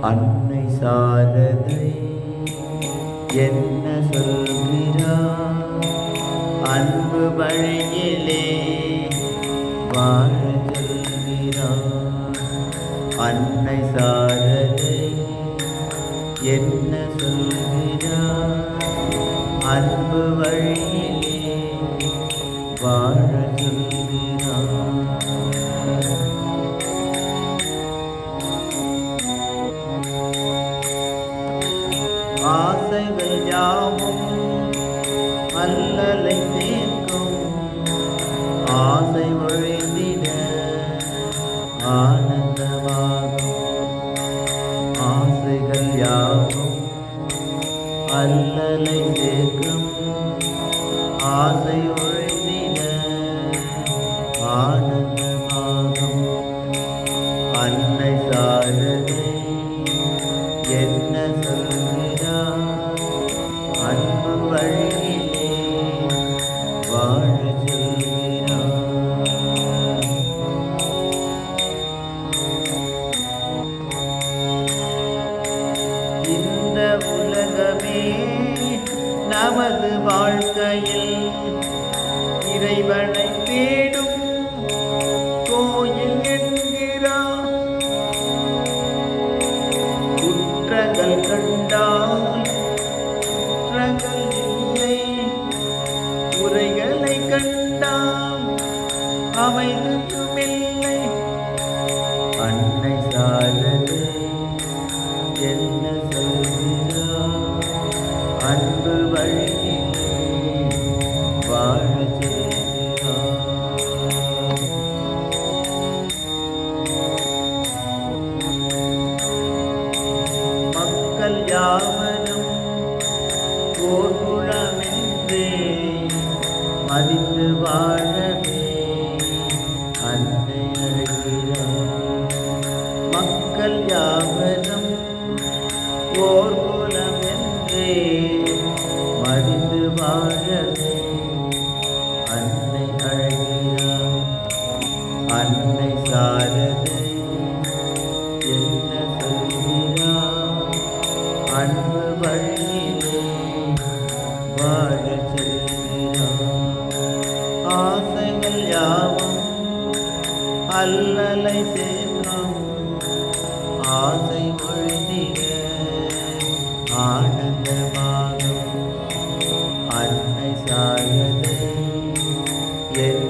அன்னை சாரதை என்ன சொல்கிறார் அன்பு வழியிலே வாழ சொல்கிறார் அன்னை சாரதை என்ன சொல்கிறார் அன்பு வழியிலே வாழ சொல்கிறார் யாவும் அல்லலை சேர்க்கும் ஆசை ஒழிந்திட ஆனந்தமாகும். ஆசைகள் யாவும் அல்லலை சேர்க்கும். ஆசை ஒழிந்திட ஆனந்தமாகும். அன்னை சாரதே இந்த உலகமே நமது வாழ்க்கையில் இறைவனை தேடும். கோயில் என்கிறார். குற்றங்கள் கண்டால் குற்றங்கள் இல்லை. குறைகளை கண்டால் அமைதுமில்லை வழி வாழ மக்கள் யாவரும் ஓர்குழமென்றே மதித்து வாழவே அன்னை அழைக்கிறார் மக்கள் யாவரும் ஓர் குலமென்றே. வாழவே. அன்னை அழகிறார் அன்னை சாரதை. என்ன சொல்கிறார் அன்பு வழியிலே வாழ செல்கிறார் ஆசைகள் யாவும் அல்லலை சேர்க்கும். ஆசை மொழிதிய ஆனந்தமாகும். ஞாயனே என்